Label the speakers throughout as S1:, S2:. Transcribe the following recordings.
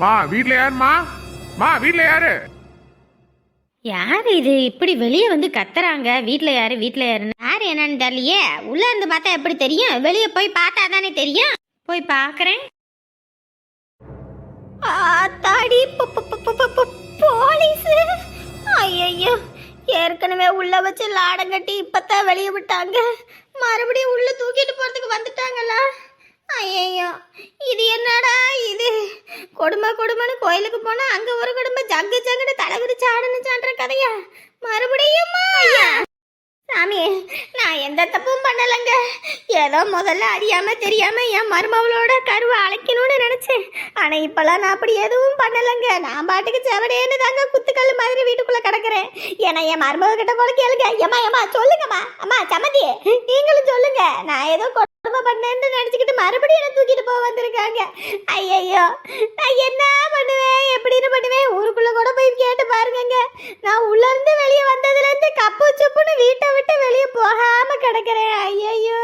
S1: மா வீட்ல யாருமா மா வீட்ல யாரு?
S2: யார் இது? இப்படி வெளியே வந்து கத்துறாங்க. வீட்டில் யாரு? வீட்டில் யாருன்னு. யார் என்னன்னு தெரியலையே. உள்ள இருந்து பார்த்தா எப்படி தெரியும்? வெளியே போய் பார்த்தா தானே தெரியும். போய் பார்க்குறேன். ஆத்தாடி போலீஸ். ஐயோ ஏற்கனவே உள்ள வச்சு லாடம் கட்டி இப்பதான் வெளியே விட்டாங்க. மறுபடியும் உள்ள தூக்கிட்டு போறதுக்கு வந்துட்டாங்களா? ஐயோ இது என்னடா இது? கொடுமை கொடுமைன்னு கோயிலுக்கு போனா அங்க ஒரு குடும்பம் ஜங்கு ஜங்குன்னு தலைவிரிச்சு சான்ற கதையா? மறுபடியுமா சாமி நான் எந்த தப்பும் பண்ணலைங்க. ஏதோ முதல்ல அறியாம தெரியாம என் மருமவளோட கருவை அழைக்கணும்னு நினைச்சேன். ஆனா இப்பெல்லாம் நான் அப்படி எதுவும் பண்ணலைங்க. நான் பாட்டுக்கு செவடேன்னு தாங்க குத்துக்கல் மாதிரி வீட்டுக்குள்ள கிடக்குறேன். ஏன்னா என் மருமக கிட்ட போல கேளுங்க. ஏமா ஏமா சொல்லுங்கம்மா. அம்மா சமதி நீங்களும் சொல்லுங்க. நான் ஏதோ கொடுமை பண்ணேன்னு நினைச்சுக்கிட்டு மறுபடியும் என்ன தூக்கிட்டு போக வந்திருக்காங்க. ஐயையோ நான் என்ன பண்ணுவேன்? எப்படின்னு பண்ணுவேன்? ஊருக்குள்ள கூட போய் கேட்டு பாருங்கங்க. நான் உள்ள இருந்து வெளியே வந்ததுல இருந்து கப்பு சுப்புன்னு வீட்டை விட்டு வெளியே போகாம கிடக்குறேன். ஐயையோ.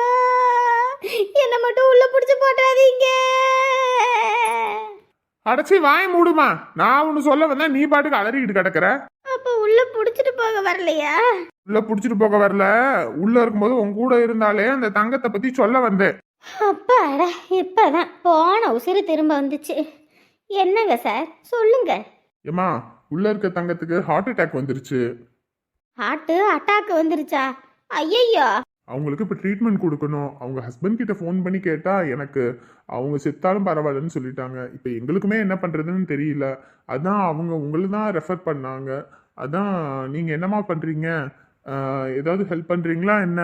S2: என்ன மட்டும் உள்ள புடிச்சு போட்டுறாதீங்க.
S1: அடைச்சி வாய் மூடுமா. நான் ஒன்னு சொல்ல வந்தா நீ பாட்டுக்கு அலறிக்கிட்டு கிடக்குற?
S2: அப்ப உள்ள புடிச்சிட்டு போக வரலையா?
S1: உள்ள புடிச்சிட்டு போக வரல. உள்ள இருக்கும்போது உன் கூட இருந்தாலே அந்த தங்கத்தை பத்தி சொல்ல வந்தேன்.
S2: அப்பாடா இப்பதான் போன உசுறு திரும்ப வந்துச்சு. என்னங்க சார்? சொல்லுங்க.
S1: ஏமா உள்ள இருக்க தங்கத்துக்கு ஹார்ட் அட்டாக் வந்துருச்சு.
S2: ஹார்ட்டு அட்டாக் வந்துருச்சா? ஐயையோ.
S1: அவங்களுக்கு இப்போ ட்ரீட்மெண்ட் கொடுக்கணும். அவங்க ஹஸ்பண்ட் கிட்ட ஃபோன் பண்ணி கேட்டா எனக்கு அவங்க செத்தாலும் பரவாயில்லன்னு சொல்லிட்டாங்க. இப்போ எங்களுக்குமே என்ன பண்றதுன்னு தெரியல. அதான் அவங்க உங்களை தான் ரெஃபர் பண்ணாங்க. அதான் நீங்க என்னம்மா பண்றீங்க? ஆஹ், ஏதாவது ஹெல்ப் பண்றீங்களா என்ன.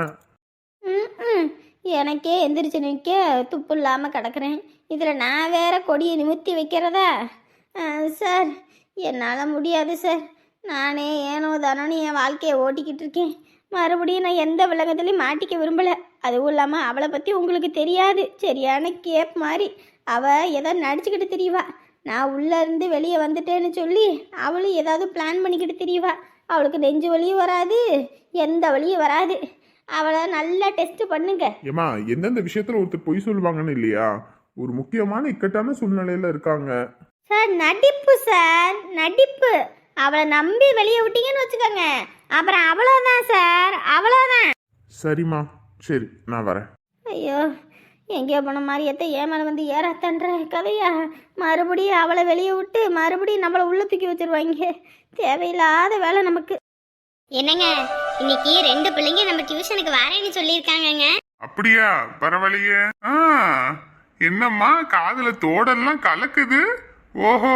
S2: எனக்கே எந்திரிச்சு நிற்க துப்பு இல்லாமல் கிடக்குறேன். இதில் நான் வேற கொடியை நிமித்தி வைக்கிறதா? சார் என்னால் முடியாது சார். நானே ஏனோ தானோன்னு என் வாழ்க்கையை ஓட்டிக்கிட்டு இருக்கேன். மறுபடியும் நான் எந்த விலகத்துலையும் மாட்டிக்க விரும்பலை. அதுவும் இல்லாமல் அவளை பற்றி உங்களுக்கு தெரியாது. சரியான கேப் மாதிரி அவள் ஏதோ நடிச்சுக்கிட்டு தெரியவா நான் உள்ளே இருந்து வெளியே வந்துட்டேன்னு சொல்லி அவளும் ஏதாவது பிளான் பண்ணிக்கிட்டு தெரியவா அவளுக்கு நெஞ்சு வலியும் வராது எந்த வலியும் வராது. அவளை நல்லா டெஸ்ட் பண்ணுங்க.
S1: ஏமா எந்தெந்த விஷயத்துல ஒருத்தர் பொய் சொல்லுவாங்கன்னு இல்லையா? ஒரு முக்கியமான இக்கட்டான சூழ்நிலையில இருக்காங்க.
S2: சார் நடிப்பு சார் நடிப்பு. அவளை நம்பி வெளியே விட்டீங்கன்னு வச்சுக்கோங்க. அப்புறம் அவ்வளோதான் சார் அவ்வளோதான்
S1: சரிம்மா. சரி நான் வரேன்.
S2: ஐயோ எங்கேயோ போன மாதிரியத்தை ஏமால வந்து ஏறாத்தன்ற கதையா? மறுபடியும் அவளை வெளியே விட்டு மறுபடியும் நம்மளை உள்ள தூக்கி வச்சிருவாங்க. தேவையில்லாத வேலை நமக்கு.
S3: என்னங்க இன்னைக்கு ரெண்டு பிள்ளைங்க நம்ம டியூஷனுக்கு வரேன்னு சொல்லியிருக்காங்கங்க.
S1: அப்படியா? பரவாயில்லையே. ஆ என்னம்மா காதுல தோடெல்லாம் கலக்குது? ஓஹோ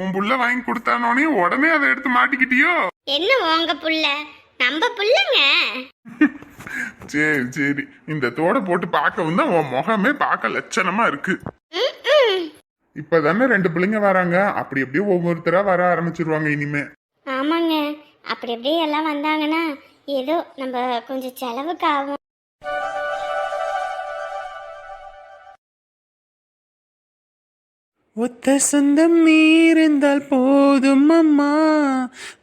S1: உன் புள்ள வாங்கி கொடுத்தானோனே உடனே அதை எடுத்து மாட்டிக்கிட்டியோ?
S3: என்ன உங்க புள்ள? நம்ம புள்ளங்க.
S1: சரி சரி. இந்த தோடை போட்டு பார்க்கவும் தான் உன் முகமே பார்க்க லட்சணமா இருக்கு. இப்பதானே ரெண்டு பிள்ளைங்க வராங்க. அப்படி அப்படியே ஒவ்வொருத்தரா வர ஆரம்பிச்சிருவாங்க இனிமே.
S3: ஆமாங்க. அப்படி அப்படியே எல்லாம் வந்தாங்கன்னா ஏதோ நம்ம கொஞ்சம் செலவுக்கு ஆகும்.
S4: ஒத்த சொந்தம் நீ இருந்தால் போதும் அம்மா.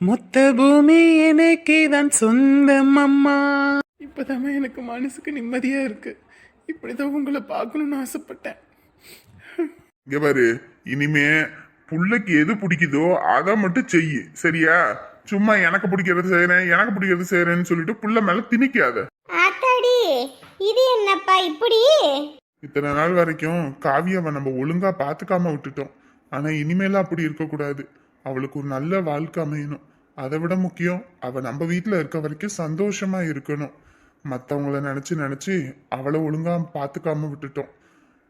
S4: மொத்த பூமி எனக்கே தான் சொந்தம் அம்மா. இப்பதான் எனக்கு மனசுக்கு நிம்மதியா இருக்கு. இப்படிதான் உங்களை பார்க்கணும்னு ஆசைப்பட்டேன்.
S1: இங்க பாரு இனிமே புள்ளைக்கு எது பிடிக்குதோ அதை மட்டும் செய்யு சரியா? சும்மா எனக்கு பிடிக்கிறது செய்யறேன் எனக்கு பிடிக்கிறது செய்யறேன்னு சொல்லிட்டு புள்ள மேல திணிக்காத.
S3: ஆத்தாடி இது என்னப்பா இப்படி?
S1: இத்தனை நாள் வரைக்கும் காவியாவை நம்ம ஒழுங்கா பாத்துக்காம விட்டுட்டோம். ஆனா இனிமேல அப்படி இருக்கக்கூடாது. அவளுக்கு ஒரு நல்ல வாழ்க்கை அமையணும். அதை விட முக்கியம் அவ நம்ம வீட்டில் இருக்க வரைக்கும் சந்தோஷமா இருக்கணும். மத்தவங்கள நினைச்சு நினைச்சு அவளை ஒழுங்கா பாத்துக்காம விட்டுட்டோம்.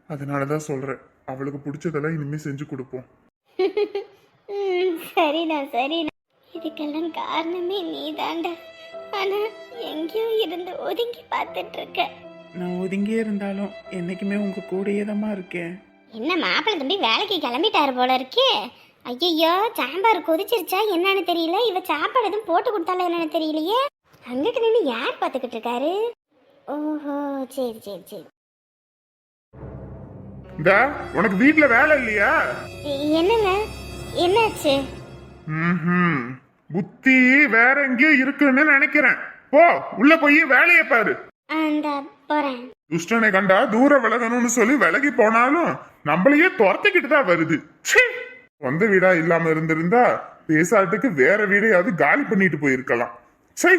S1: அதனாலதான் சொல்றேன் அவளுக்கு பிடிச்சதெல்லாம் இனிமே செஞ்சு கொடுப்போம்.
S3: சரிண்ணா சரிண்ணா. இதுக்கெல்லாம் காரணமே நீதாண்டா. ஆனா எங்கேயும் இருந்து ஒதுங்கி பார்த்துட்டு இருக்க.
S4: நான் ஒதுங்கியே இருந்தாலும் என்னைக்குமே உங்க கூடயே தாம்மா இருக்கேன்.
S3: என்ன மாப்பிள்ளை தம்பி வேலைக்கு கிளம்பிட்டாரு போல இருக்கே. ஐயோ சாம்பார் கொதிச்சிருச்சா என்னன்னு தெரியல. இவ சாப்பாடு எதுவும் போட்டு கொடுத்தாலும் என்னன்னு தெரியலையே. அங்கிட்டு நின்று யார் பார்த்துக்கிட்டு இருக்காரு? ஓஹோ சரி சரி சரி.
S1: இந்த உனக்கு வீட்ல வேலை இல்லையா?
S3: என்னங்க? என்னாச்சு?
S1: ம்ஹும். புத்தி வேற எங்கேயோ இருக்குன்னு நினைக்கிறேன். போ உள்ள போய் வேலையை பாரு.
S3: அந்த போறேன்.
S1: துஷ்டனை கண்டா தூர விலகணும்னு சொல்லி விலகி போனாலும் நம்மளையே துரத்திக்கிட்டு தான் வருது! சொந்த வீடா இல்லாம இருந்திருந்தா பேசாட்டுக்கு வேற வீடையாவது காலி பண்ணிட்டு போயிருக்கலாம். சை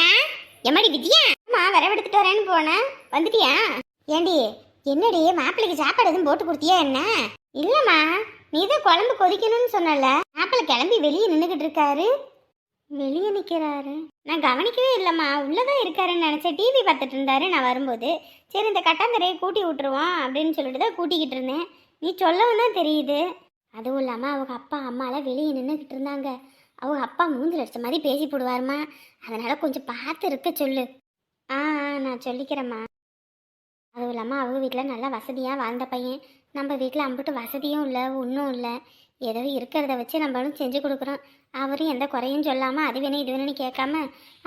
S3: ஏன்? எம்மாடி வித்யா? அம்மா வரவெடுத்துட்டு வரேன்னு போனேன் வந்துட்டியா? ஏண்டி என்னடி மாப்பிள்ளைக்கு சாப்பாடு எதுவும் போட்டு கொடுத்தியா என்ன? இல்லம்மா நீ தான் குழம்பு கொதிக்கணும்னு சொன்னல. மாப்பிள்ளை கிளம்பி வெளியே நின்றுக்கிட்டு இருக்காரு. வெளியே நிற்கிறாரு நான் கவனிக்கவே இல்லைம்மா. உள்ளதான் இருக்காருன்னு நினச்சேன் டிவி பார்த்துட்டு இருந்தாரு. நான் வரும்போது சரி இந்த கட்டாந்தரையை கூட்டி விட்டுருவோம் அப்படின்னு சொல்லிட்டு தான் கூட்டிக்கிட்டு இருந்தேன். நீ சொல்லவும் தான் தெரியுது. அதுவும் இல்லாமல் அவங்க அப்பா அம்மாலாம் வெளியே நின்றுக்கிட்டு இருந்தாங்க. அவங்க அப்பா மூஞ்சில் அடிச்ச மாதிரி பேசி போடுவாருமா? அதனால் கொஞ்சம் பார்த்து இருக்க சொல்லு. ஆ ஆ, நான் சொல்லிக்கிறேம்மா. அதுவும் இல்லாமல் அவங்க வீட்டில் நல்லா வசதியாக வாழ்ந்த பையன். நம்ம வீட்டில் அம்பிட்டு வசதியும் இல்லை ஒன்றும் இல்லை. ஏதோ இருக்கிறத வச்சு நம்மளும் செஞ்சு கொடுக்குறோம். அவரும் எந்த குறையும் சொல்லாமல் அது வேணும் இது வேணும்னு கேட்காம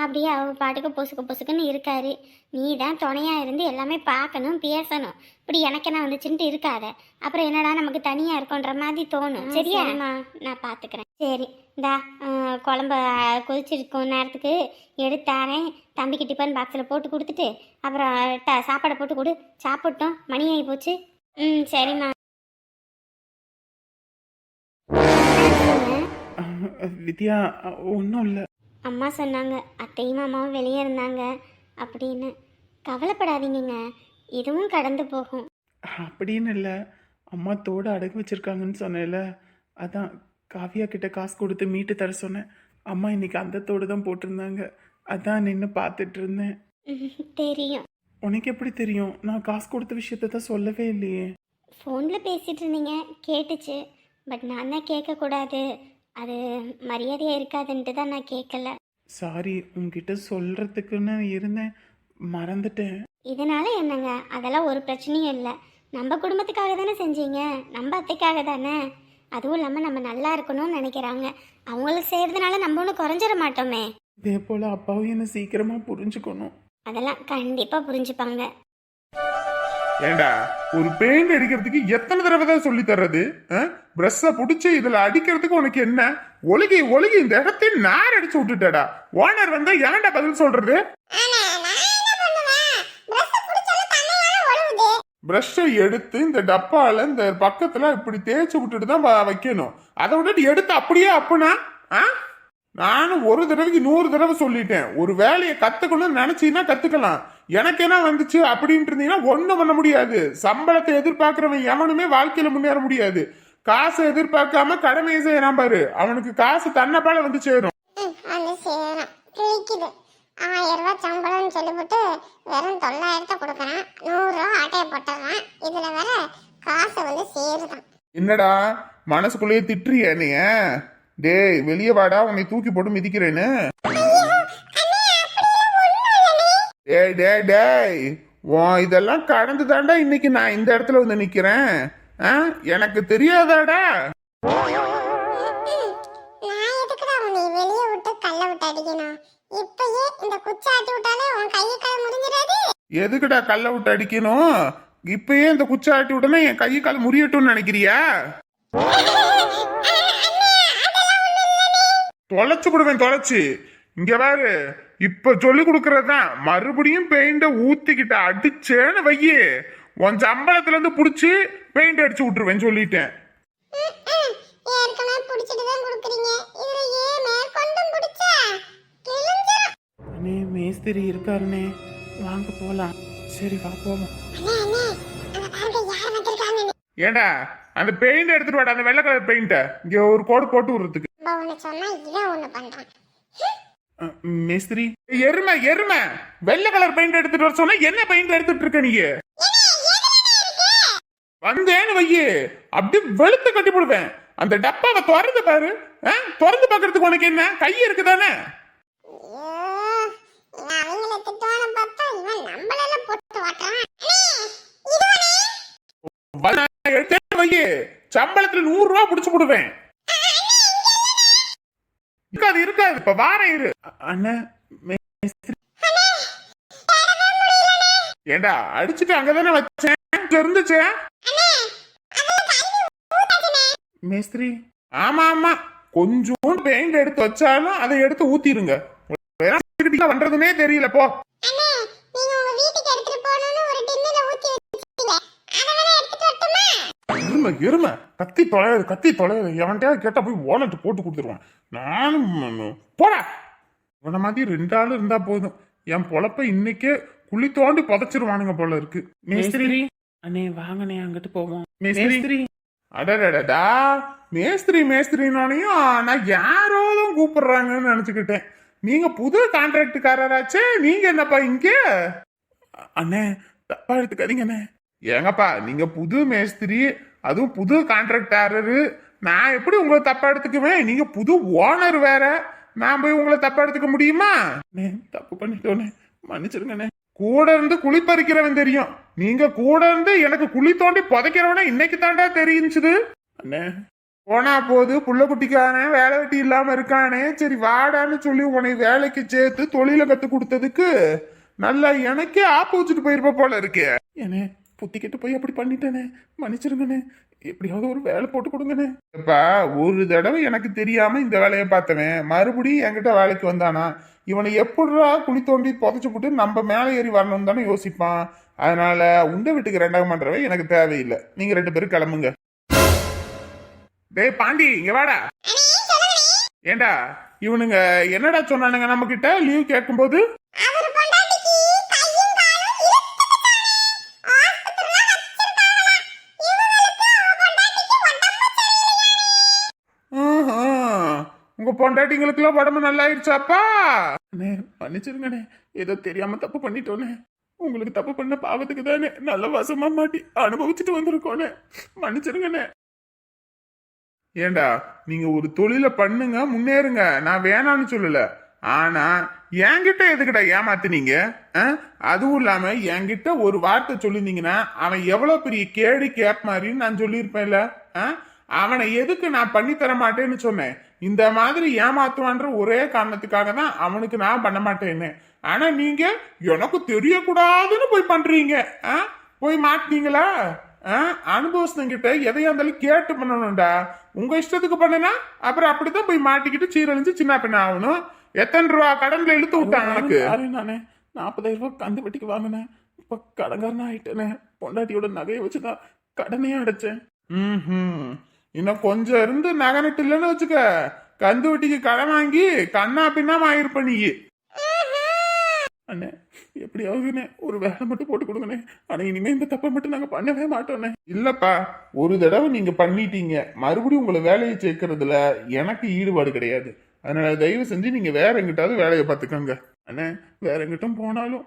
S3: அப்படியே அவர் பாட்டுக்கு பொசுக்கு பொசுக்குன்னு இருக்காரு. நீ தான் துணையாக இருந்து எல்லாமே பார்க்கணும் பேசணும். இப்படி எனக்கு என்ன வந்துச்சுன்ட்டு இருக்காத. அப்புறம் என்னடா நமக்கு தனியாக இருக்கோன்ற மாதிரி தோணும். சரியா? நான் பார்த்துக்கிறேன். சரி இந்தா குழம்ப கொதிச்சிருக்கும் நேரத்துக்கு. எடுத்தாரேன் தம்பிக்கு டிஃபன் பாக்ஸில் போட்டு கொடுத்துட்டு அப்புறம் ட சாப்பாடை போட்டு கொடு. சாப்பிட்டோம் மணி ஆகி போச்சு. ம் சரிம்மா.
S4: வித்யா ஒன்றும் இல்லை.
S3: அம்மா சொன்னாங்க அத்தையும் மாமாவும் வெளியே இருந்தாங்க அப்படின்னு. கவலைப்படாதீங்கங்க இதுவும் கடந்து போகும்.
S4: அப்படின்னு இல்லை. அம்மா தோடு அடகு வச்சிருக்காங்கன்னு சொன்னேன்ல. அதான் காவியா கிட்ட காசு கொடுத்து மீட்டு தர சொன்னேன். அம்மா இன்னைக்கு அந்த தோடு தான் போட்டிருந்தாங்க. அதான் நின்று பார்த்துட்டு இருந்தேன்.
S3: தெரியும்.
S4: உனக்கு எப்படி தெரியும்? நான் காசு கொடுத்த விஷயத்த தான் சொல்லவே இல்லையே.
S3: ஃபோனில் பேசிகிட்டு இருந்தீங்க கேட்டுச்சு. பட் நான் தான் கேட்கக்கூடாது. அது மரியாதையாக இருக்காதுன்ட்டு தான் நான் கேட்கல
S4: சாரி உன்கிட்ட சொல்றதுக்குன்னு இருந்தேன். மறந்துட்டேன்.
S3: இதனால என்னங்க? அதெல்லாம் ஒரு பிரச்சனையும் இல்லை. நம்ம குடும்பத்துக்காக தானே செஞ்சீங்க? நம்ம அத்தைக்காக தானே? அதுவும் இல்லாமல் நம்ம நல்லா இருக்கணும்னு நினைக்கிறாங்க. அவங்களுக்கு செய்கிறதுனால நம்ம ஒன்றும் குறைஞ்சிட மாட்டோமே.
S4: இதே போல் அப்பாவும் என்னை சீக்கிரமாக புரிஞ்சுக்கணும்.
S3: அதெல்லாம் கண்டிப்பாக புரிஞ்சுப்பாங்க.
S1: ஏண்டா ஒரு பெயிண்ட் அடிக்கிறதுக்கு எத்தனை தடவை தான் சொல்லி தர்றது? பிரஷ்ஷ புடிச்சு இதுல அடிக்கிறதுக்கு உனக்கு என்ன? ஒழுகி ஒழுகி இந்த இடத்தை நார் அடிச்சு விட்டுட்டடா. ஓனர் வந்தா ஏன்டா பதில் சொல்றது? பிரஷ்ஷை எடுத்து இந்த டப்பால இந்த பக்கத்துல இப்படி தேய்ச்சி விட்டுட்டு தான் வைக்கணும். அதை விட்டுட்டு எடுத்து அப்படியே அப்பனா? ஆ? நானும் ஒரு தடவைக்கு நூறு தடவை சொல்லிட்டேன். ஒரு வேலையை கத்துக்கணும்னு நினைச்சீங்கன்னா கத்துக்கலாம். எனக்கு என்ன வந்துச்சு அப்படின்ட்டு இருந்தீங்கன்னா ஒண்ணும் பண்ண முடியாது. சம்பளத்தை எதிர்பார்க்கிறவன் எவனுமே வாழ்க்கையில முன்னேற முடியாது. காசை எதிர்பார்க்காம கடமையை செய்யறான் பாரு. அவனுக்கு காசு தன்னப்பால வந்து சேரும்.
S2: ஆயிரம் ரூபாய் சம்பளம்னு சொல்லிவிட்டு வெறும் தொள்ளாயிரத்தை கொடுக்குறான். நூறுரூவா ஆட்டையை போட்டுறான் இதுல வேற காசு வந்து சேருதான்.
S1: என்னடா மனசுக்குள்ளேயே திட்டுறிய நீ டேய் வெளியே வாடா உன்னை தூக்கி போட்டு மிதிக்கிறேன்னு. டேய் டேய் டேய் ஓ இதெல்லாம் கடந்து தாண்டா இன்னைக்கு நான் இந்த இடத்துல வந்து நிக்கிறேன். ஆ? எனக்கு தெரியாதாடா.
S2: எதுக்குடா கல்ல விட்டு அடிக்கணும்? இப்பயே இந்த குச்சி ஆட்டி
S1: எதுக்குடா விட்டு அடிக்கணும் இப்பயே இந்த விட்டனா என் கை கால் முறியட்டும்னு நினைக்கிறியா? தொலைச்சு விடுவேன் தொலைச்சு. இங்க பாரு இப்ப சொல்லி கொடுக்கறதுதான். மறுபடியும் பெயிண்ட ஊத்திக்கிட்ட அடிச்சேன்னு வையே. உன் சம்பளத்துல இருந்து புடிச்சு பெயிண்ட் அடிச்சு விட்டுருவேன் சொல்லிட்டேன்.
S4: மேஸ்திரி இருக்காருண்ணே. வாங்க போகலாம் சரி வா
S2: வந்திருக்காங்கன்னு.
S1: ஏண்டா அந்த பெயிண்ட் எடுத்துட்டு வாடா அந்த வெள்ளை கலர் பெயிண்ட இங்க ஒரு கோடு போட்டு விடுறதுக்கு.
S2: ஒண்ணு சொன்னா இவன் ஒண்ணு பண்றான்.
S4: மேஸ்திரி
S1: எருமை எருமை. வெள்ளை கலர் பெயிண்ட் எடுத்துட்டு வர சொன்னா என்ன பெயிண்ட் எடுத்துட்டு இருக்க நீங்க வந்தேன்னு வையே. அப்படியே வெளுத்து கட்டி போடுவேன். அந்த டப்பாவை திறந்து பாரு? திறந்து பாக்குறதுக்கு உனக்கு என்ன? கை இருக்குதானே? எடுத்தேன்னு வையே. சம்பளத்துல நூறு ரூபா புடிச்சு போடுவேன். இருக்காது இருக்காது. இப்ப வாரம் இரு.
S4: அ-
S1: ஏண்டா அடிச்சுட்டு அங்கதானே வச்சேன்? இருந்துச்சே
S4: மேஸ்திரி
S1: ஆமா ஆமா. கொஞ்சம் பெயிண்ட் எடுத்து வச்சாலும் அதை எடுத்து ஊத்திருங்க. வேற பண்றதுனே தெரியல போ
S2: அண்ணே நீங்க உங்க வீட்டுக்கு எடுத்துட்டு போகணும்னு ஒரு டின்னுல ஊத்தி வச்சிட்டீங்க அதை
S1: எருமை எருமை. கத்தி தொலையாது கத்தி தொலையாது. எவன்கிட்டயாவது கேட்டா போய் ஓலட்டு போட்டு கொடுத்துருவான். நானும் போடா. இவனை மாதிரி ரெண்டு ஆள் இருந்தா போதும். என் பொழப்ப இன்னைக்கே குழி தோண்டி புதைச்சிருவானுங்க போல இருக்கு.
S4: மேஸ்திரி. அண்ணே வாங்கண்ணே அங்கிட்டு போவோம்.
S1: மேஸ்திரி. அடடடடா. மேஸ்திரி மேஸ்திரினோனையும் நான் யாரோ தான் கூப்பிடுறாங்கன்னு நினைச்சுக்கிட்டேன். நீங்க புது கான்ட்ராக்டுக்காரராச்சே நீங்க என்னப்பா இங்க?
S4: அண்ணே தப்பா எடுத்துக்காதீங்கண்ணே
S1: ஏங்கப்பா நீங்க புது மேஸ்திரி அதுவும் புது கான்ட்ராக்டாரரு நான் எப்படி உங்களை தப்பா எடுத்துக்குவேன்? நீங்க புது ஓனர் வேற. நான் போய் உங்களை தப்பா எடுத்துக்க முடியுமா?
S4: தப்பு பண்ணிட்டோன்னே மன்னிச்சிருங்கண்ணே.
S1: கூட இருந்து குழி பறிக்கிறவன் தெரியும். நீங்க கூட இருந்து எனக்கு குழி தோண்டி புதைக்கிறவன இன்னைக்கு தாண்டா தெரிஞ்சுது.
S4: அண்ணே
S1: போனா போது புள்ள குட்டிக்கானே வேலை வெட்டி இல்லாம இருக்கானே. சரி வாடான்னு சொல்லி உன்னை வேலைக்கு சேர்த்து தொழில கத்து கொடுத்ததுக்கு நல்லா எனக்கே ஆப்பு வச்சுட்டு போயிருப்ப போல இருக்கே.
S4: ஏனே புத்திக்கிட்டு போய் அப்படி பண்ணிட்டேனே மன்னிச்சிருங்கண்ணே. எப்படியாவது ஒரு வேலை போட்டு கொடுங்கண்ணே.
S1: இப்ப ஒரு தடவை எனக்கு தெரியாம இந்த வேலையை பார்த்தவன் மறுபடியும் என்கிட்ட வேலைக்கு வந்தானா? இவனை எப்படிடா குழி தோண்டி புதைச்சு போட்டு நம்ம மேலே ஏறி வரணும்னு தானே யோசிப்பான். அதனால உண்ட வீட்டுக்கு ரெண்டாம் பண்றவன் எனக்கு தேவையில்லை. நீங்க ரெண்டு பேரும் கிளம்புங்க. டேய் பாண்டி இங்க வாடா. ஏண்டா இவனுங்க என்னடா சொன்னானுங்க நம்ம கிட்ட? லீவ் கேட்கும்போது? உங்க பொண்டாட்டிங்களுக்குலாம் உடம்பு நல்லாயிருச்சாப்பா?
S4: அண்ணே மன்னிச்சிருங்கண்ணே. ஏதோ தெரியாம தப்பு பண்ணிட்டோன்னே உங்களுக்கு தப்பு பண்ண பாவத்துக்கு தானே நல்ல வசமா மாட்டி அனுபவிச்சுட்டு வந்திருக்கோனே மன்னிச்சிருங்கண்ணே.
S1: ஏண்டா நீங்க ஒரு தொழிலை பண்ணுங்க முன்னேறுங்க. நான் வேணான்னு சொல்லல. ஆனா என்கிட்ட எதுக்கிட்ட ஏமாத்தினீங்க? ஆ? அதுவும் இல்லாம என்கிட்ட ஒரு வார்த்தை சொல்லியிருந்தீங்கன்னா அவன் எவ்வளவு பெரிய கேடு கேப் மாதிரின்னு நான் சொல்லியிருப்பேன்ல. ஆ? அவனை எதுக்கு நான் பண்ணி தர மாட்டேன்னு சொன்னேன். இந்த மாதிரி ஏமாத்துவான்ற ஒரே காரணத்துக்காக தான் அவனுக்கு நான் பண்ண மாட்டேன்னு. ஆனா நீங்க எனக்கு தெரியக்கூடாதுன்னு போய் பண்றீங்க? போய் மாட்டீங்களா அனுபவஸ்தங்கிட்ட எதையா இருந்தாலும் கேட்டு பண்ணணும்டா. உங்க இஷ்டத்துக்கு பண்ணுனா அப்புறம் அப்படித்தான் போய் மாட்டிக்கிட்டு சீரழிஞ்சு சின்ன பின்ன ஆகணும். எத்தனை ரூபா கடன்ல இழுத்து விட்டான் எனக்கு
S4: நானே? நாற்பதாயிரம் ரூபாய் கந்து வட்டிக்கு வாங்கினேன். இப்ப கடங்காரனா ஆயிட்டேனே. பொண்டாட்டியோட நகையை வச்சுதான் கடனையே அடைச்சேன்.
S1: ம்ஹும். இன்னும் கொஞ்சம் இருந்து நகனட்டு இல்லைன்னு வச்சுக்க. கந்து வட்டிக்கு கடன் வாங்கி கண்ணா பின்னாம ஆயிருப்ப நீ
S4: அண்ணே எப்படியாவதுண்ணே ஒரு வேலை மட்டும் போட்டு கொடுங்கண்ணே. ஆனா இனிமே இந்த தப்பை மட்டும் நாங்க பண்ணவே மாட்டோண்ணே
S1: இல்லப்பா ஒரு தடவை நீங்க பண்ணிட்டீங்க. மறுபடியும் உங்களை வேலையை சேர்க்கறதுல எனக்கு ஈடுபாடு கிடையாது. அதனால தயவு செஞ்சு நீங்க வேற எங்கிட்டாவது வேலையை பார்த்துக்கோங்க.
S4: அண்ணே வேற எங்கிட்டும் போனாலும்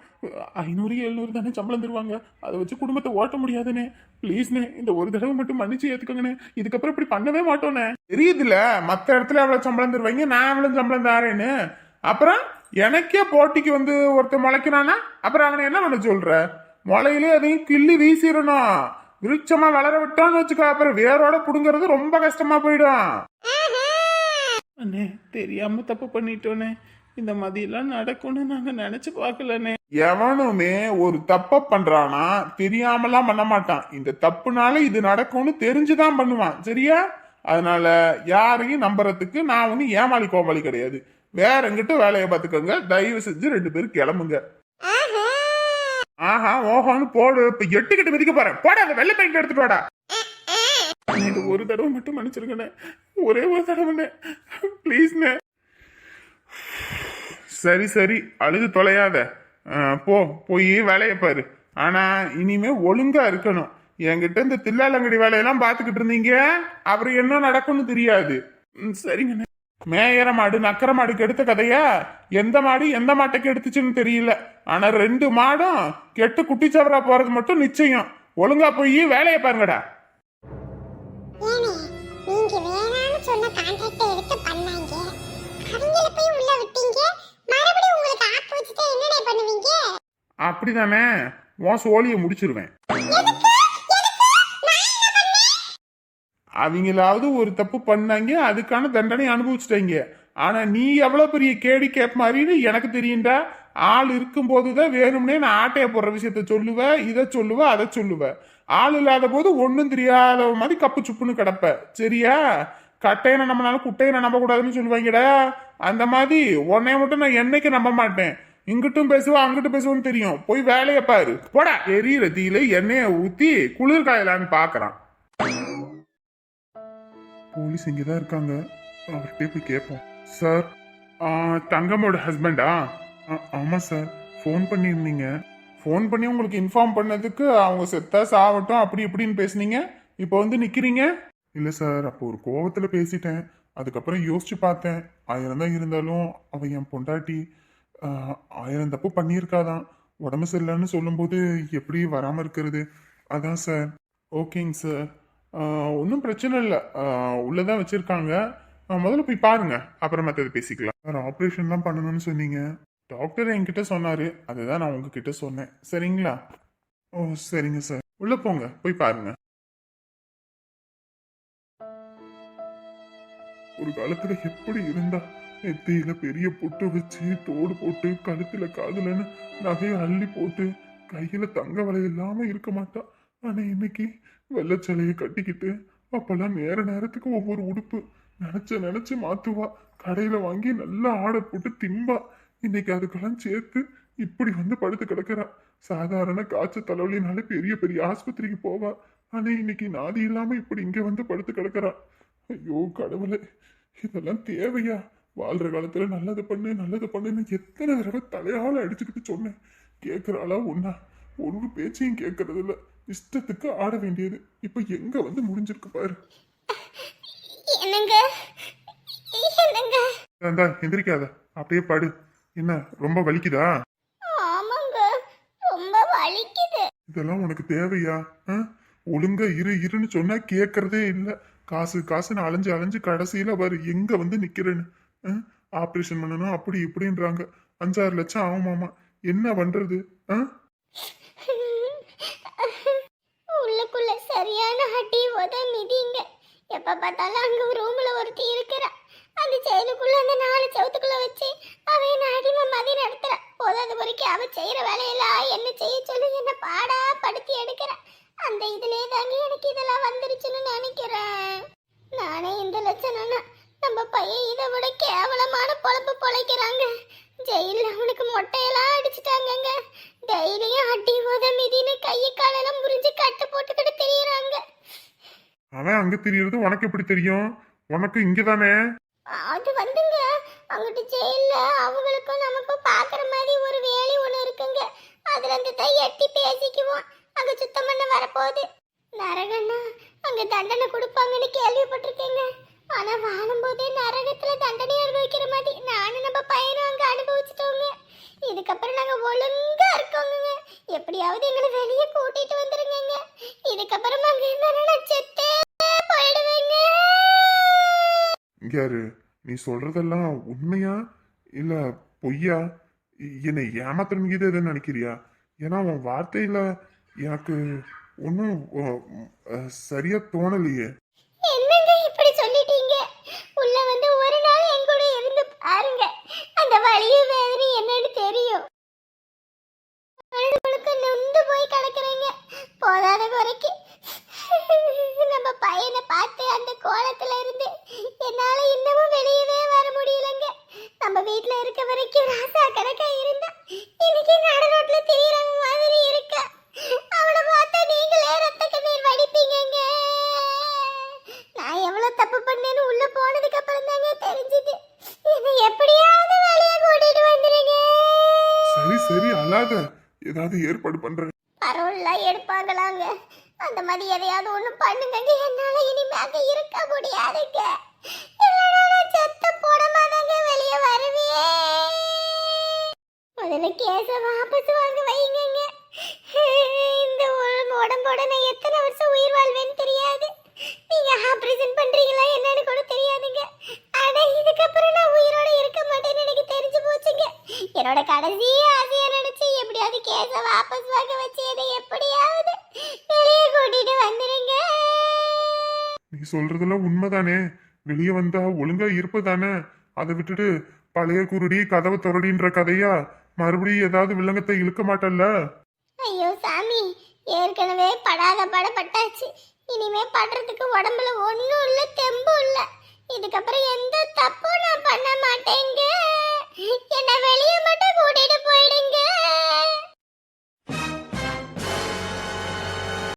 S4: ஐநூறு எழுநூறு தானே சம்பளம் தருவாங்க. அதை வச்சு குடும்பத்தை ஓட்ட முடியாதுண்ணே. ப்ளீஸ்ண்ணே இந்த ஒரு தடவை மட்டும் மன்னிச்சு ஏத்துக்கோங்கண்ணே. இதுக்கப்புறம் இப்படி பண்ணவே மாட்டோண்ணே
S1: தெரியுதுல மத்த இடத்துல அவ்வளோ சம்பளம் தருவாங்க நான் அவ்வளோ சம்பளம் தாரேன்னு. அப்புறம் எனக்கே போட்டிக்கு வந்து ஒருத்தன் முளைக்கிறானா அப்புறம் அவனை என்ன பண்ண சொல்ற? முளையிலே அதையும் கிள்ளி வீசிடணும். விருட்சமா வளர விட்டோம்னு வச்சுக்கோ அப்புறம் வேரோட புடுங்கிறது ரொம்ப கஷ்டமா போயிடும்.
S4: அண்ணே தெரியாம தப்பு பண்ணிட்டோண்ணே இந்த மாதிரிலாம் நடக்கும்னு நாங்க நினைச்சு பார்க்கலண்ணே.
S1: எவனுமே ஒரு தப்ப பண்றானா தெரியாமலாம் பண்ண மாட்டான். இந்த தப்புனால இது நடக்கும்னு தெரிஞ்சுதான் பண்ணுவான் சரியா? அதனால யாரையும் நம்புறதுக்கு நான் ஒன்னும் ஏமாளி கோமாளி கிடையாது. வேற எங்கிட்ட வேலையை பார்த்துக்கோங்க தயவு செஞ்சு ரெண்டு பேரும் கிளம்புங்க. ஆஹா. ஓஹோன்னு போடு இப்ப எட்டுக்கிட்டு மிதிக்க போறேன். போட அந்த வெள்ளை பெயிண்ட் எடுத்துட்டு வாடா.
S4: இந்த ஒரு தடவை மட்டும் மன்னிச்சிருங்கண்ணே. ஒரே ஒரு தடவைண்ணே. ப்ளீஸ்ண்ணே
S1: சரி சரி. அழுது தொலையாத. போ போய் வேலையை பாரு. ஆனா இனிமே ஒழுங்கா இருக்கணும். என்கிட்ட இந்த தில்லாலங்கடி வேலையெல்லாம் பார்த்துக்கிட்டு இருந்தீங்க. அப்புறம் என்ன நடக்கும்னு தெரியாது.
S4: ம், சரிங்கண்ணே.
S1: மேயர மாடு நக்கர மாடுக்கு எடுத்த கதையா? எந்த மாடு எந்த மாட்டுக்கு எடுத்துச்சுன்னு தெரியல. ஆனா ரெண்டு மாடும் கெட்டு குட்டிச்சவரா போறது மட்டும் நிச்சயம். ஒழுங்கா போய் வேலையை பாருங்கடா.
S2: ஏனே நீங்க வேணாம்னு சொன்ன கான்ட்ராக்டை எடுத்து பண்ணாங்க. அவங்கள போய் உள்ள விட்டீங்க. மறுபடியும் உங்களுக்கு ஆப்பு வச்சுட்டா என்னடே பண்ணுவீங்க?
S1: அப்படிதானே? உன் சோழியை முடிச்சிருவேன். அவங்களாவது ஒரு தப்பு பண்ணாங்க. அதுக்கான தண்டனை அனுபவிச்சிட்டாங்க. ஆனா நீ எவ்வளவு பெரிய கேடி கேப் மாதிரின்னு எனக்கு தெரியும்டா. ஆள் இருக்கும்போது தான் வேணும்னே நான் ஆட்டைய போடுற விஷயத்த சொல்லுவேன் இதை சொல்லுவேன் அதை சொல்லுவேன் ஆள் இல்லாத போது ஒன்றும் தெரியாத மாதிரி கப்பு சுப்புன்னு கிடப்ப. சரியா? கட்டையனை நம்மளால குட்டையனை நம்ப கூடாதுன்னு சொல்லுவாங்கடா. அந்த மாதிரி உன்னைய மட்டும் நான் என்னைக்கு நம்ப மாட்டேன். இங்கிட்டும் பேசுவோம் அங்கிட்டும் பேசுவோன்னு தெரியும். போய் வேலையை பாரு. போடா. எரியிற தீயில எண்ணெயை ஊத்தி குளிர் காயலான்னு பாக்குறான். போலீஸ் இங்கே தான் இருக்காங்க. அவர்கிட்ட போய் கேட்போம் சார் தங்கமோட ஹஸ்பண்டா ஆமாம் சார். ஃபோன் பண்ணியிருந்தீங்க. ஃபோன் பண்ணி உங்களுக்கு இன்ஃபார்ம் பண்ணதுக்கு அவங்க செத்தா சாவட்டும் அப்படி இப்படின்னு பேசுனீங்க. இப்போ வந்து நிற்கிறீங்க இல்லை சார் அப்போ ஒரு கோவத்தில் பேசிட்டேன். அதுக்கப்புறம் யோசிச்சு பார்த்தேன். ஆயிரம் தான் இருந்தாலும் அவன் என் பொண்டாட்டி ஆயிரம் தப்பு பண்ணியிருக்காதான். உடம்பு சரியில்லைன்னு சொல்லும்போது எப்படி வராமல் இருக்கிறது? அதான் சார். ஓகேங்க சார். ஒன்றும் பிரச்சனை இல்லை. உள்ளதான் வச்சுருக்காங்க. முதல்ல போய் பாருங்கள் அப்புறம் மற்றது பேசிக்கலாம். சார் ஆப்ரேஷன் தான் பண்ணணும்னு சொன்னீங்க. டாக்டர் என்கிட்ட சொன்னாரு. அதுதான் நான் உங்ககிட்ட சொன்னேன். சரிங்களா? ஓ சரிங்க சார். உள்ள போங்க. போய் பாருங்க. ஒரு காலத்துல எப்படி இருந்தா நெத்தியில பெரிய பொட்டு வச்சு தோடு போட்டு கழுத்துல காதுலன்னு நகையை அள்ளி போட்டு கையில தங்க வலை இல்லாம இருக்க மாட்டா. ஆனா இன்னைக்கு வெள்ளச்சலையை கட்டிக்கிட்டு அப்பெல்லாம் நேர நேரத்துக்கு ஒவ்வொரு உடுப்பு. நினைச்ச நினைச்சு மாத்துவா. கடையில வாங்கி நல்லா ஆடை போட்டு திம்பா. இன்னைக்கு அதுக்கெல்லாம் சேர்த்து இப்படி வந்து படுத்து கிடக்குறா. சாதாரண காய்ச்சல் தலைவலினால பெரிய பெரிய ஆஸ்பத்திரிக்கு போவா. ஆனா இன்னைக்கு நாதி இல்லாம இப்படி இங்க வந்து படுத்து கிடக்குறா. ஐயோ கடவுளே இதெல்லாம் தேவையா? வாழ்ற காலத்துல நல்லது பண்ணு நல்லது பண்ணுன்னு எத்தனை தடவை தலையால அடிச்சுக்கிட்டு சொன்னேன். கேட்கறாளா ஒன்னா ஒரு பேச்சையும் கேட்கறது இல்ல. இஷ்டத்துக்கு ஆட வேண்டியது. இப்ப எங்க வந்து முடிஞ்சிருக்கு பாரு.
S3: என்னங்க?
S1: எந்திரிக்காத. அப்படியே படு. என்ன ரொம்ப வலிக்குதா?
S3: ஆமாங்க ரொம்ப வலிக்குது.
S1: இதெல்லாம் உனக்கு தேவையா? ஒழுங்கா இரு இருன்னு சொன்னா கேட்கறதே இல்ல. காசு காசுன்னு அலைஞ்சு அலைஞ்சு கடைசியில பாரு எங்க வந்து நிக்கிறேன்னு. ஆப்ரேஷன் பண்ணணும் அப்படி இப்படின்றாங்க. அஞ்சாறு லட்சம் ஆகுமாமா என்ன பண்றது?
S3: உள்ளுக்குள்ள சரியான அடி உத மிதிங்க எப்ப பார்த்தாலும் அங்க ரூம்ல ஒருத்தி இருக்கிறா. அந்த செயலுக்குள்ள அந்த நாலு செவத்துக்குள்ள வச்சு அவ என்ன அடிமை மாதிரி நடத்துறா. போதாத வரைக்கும் அவ செய்யற வேலையெல்லாம் என்ன செய்ய சொல்லி என்ன பாடா படுத்தி எடுக்கிற. அந்த இதுலயே தாங்க எனக்கு இதெல்லாம் வந்துருச்சுன்னு நினைக்கிறேன். நானே இந்த லட்சணம்னா நம்ம பையன் இதை விட கேவலமான பொழப்பு பொழைக்கிறாங்க. ஜெயில அவனுக்கு மொட்டையெல்லாம் அடிச்சுட்டாங்கங்க. டெய்லியும் அடி போத மிதின்னு கையை காலெல்லாம் முறிஞ்சு கட்டு போட்டுக்கிட்டு தெரியறாங்க.
S1: அவன் அங்க தெரியறது உனக்கு எப்படி தெரியும்? உனக்கு இங்கதானே?
S3: தானே அங்கிட்டு இல்லை அவங்களுக்கும் நமக்கும் பாக்குற மாதிரி ஒரு வேலை ஒண்ணு இருக்குங்க. அதுல இருந்து தான் எட்டி பேசிக்குவோம். அங்க சுத்தம் பண்ண வரப்போகுது. நரகண்ணா அங்க தண்டனை கொடுப்பாங்கன்னு கேள்விப்பட்டிருக்கேங்க. ஆனா வாழும்போதே நரகத்துல தண்டனை அனுபவிக்கிற மாதிரி நானும் நம்ம பையனும் அங்க அனுபவிச்சிட்டோங்க. இதுக்கப்புறம் நாங்க ஒழுங்கா இருக்கோங்க எப்படியாவது எங்களை வெளியே கூட்டிட்டு வந்துருங்க இதுக்கப்புறம் அங்க இருந்தா நான் செத்தே போயிடுவேங்க.
S1: இங்க யாரு? நீ சொல்றதெல்லாம் உண்மையா? இல்ல பொய்யா? இ- என்னை ஏமாத்துறீங்க எதுன்னு நினைக்கிறியா? ஏன்னா உன் வார்த்தையில எனக்கு ஒன்றும் சரியா தோணலையே.
S3: என்னங்க இப்படி சொல்லிட்டீங்க? உள்ள வந்து ஒரு நாள் என் கூட இருந்து பாருங்க. அந்த வலியும் வேதனை என்னன்னு தெரியும். மனதுக்குள்ளுக்கு நொந்து போய் கிடக்குறீங்க. போதாத குறைக்கு. நம்ம பையனை பார்த்து அந்த கோலத்துல இருந்து என்னால இன்னமும் வெளியவே வர முடியலங்க. நம்ம வீட்ல இருக்க வரைக்கும் ராசா கணக்கா இருந்தா இன்னைக்கு நடு ரோட்ல திரியற மாதிரி இருக்கா. அவளை பார்த்தா நீங்களே ரத்த கண்ணீர் வடிப்பீங்கங்க. நான் எவ்வளவு தப்பு பண்ணேன்னு உள்ள போனதுக்கு அப்புறம் தாங்க தெரிஞ்சது. என்னை எப்படியாவது வெளியே கூட்டிட்டு வந்துருங்க.
S1: சரி சரி அழாத. ஏதாவது ஏற்பாடு பண்றேன்.
S3: பரவலாம் எடுப்பாங்களாங்க. அந்த மாதிரி எதையாவது ஒண்ணு பண்ணுங்க என்னால் இனிமே இருக்க முடியாதுங்க. இல்லைன்னா நான் செத்து போடமாதாங்க வெளியே வருவேன் முதல்ல கேஸ வாபஸ் வாங்க வைங்க இந்த உடம்பு உடம்போட நான் எத்தனை வருஷம் உயிர் வாழ்வேன்னு தெரியாது. நீங்க ஆபரேஷன் பண்றீங்களா என்னன்னு கூட தெரியாதுங்க. ஆனா இதுக்கப்புறம் நான் உயிரோட இருக்க மாட்டேன்னு எனக்கு தெரிஞ்சு போச்சுங்க. என்னோட கடைசி ஆசையை நினைச்சு எப்படியாவது கேஸ வாபஸ் வாங்க வச்சு என்னை எப்படியாவது.
S1: நீ சொல்றதெல்லாம் உண்மைதானே? வெளியே வந்தா ஒழுங்கா இருப்பதானே அதை விட்டுட்டு பழைய குருடி கதவை தொடடின்ற கதையா? மறுபடியும் ஏதாவது வில்லங்கத்தை இழுக்க மாட்டல்ல?
S3: ஐயோ சாமி ஏற்கனவே படாத படப்பட்டாச்சு இனிமே படுறதுக்கு உடம்புல ஒண்ணும் இல்ல தெம்பும் இல்ல. இதுக்கப்புறம் எந்த தப்பும் நான் பண்ண மாட்டேங்க. என்ன வெளியே மட்டும் கூட்டிட்டு போயிடுங்க.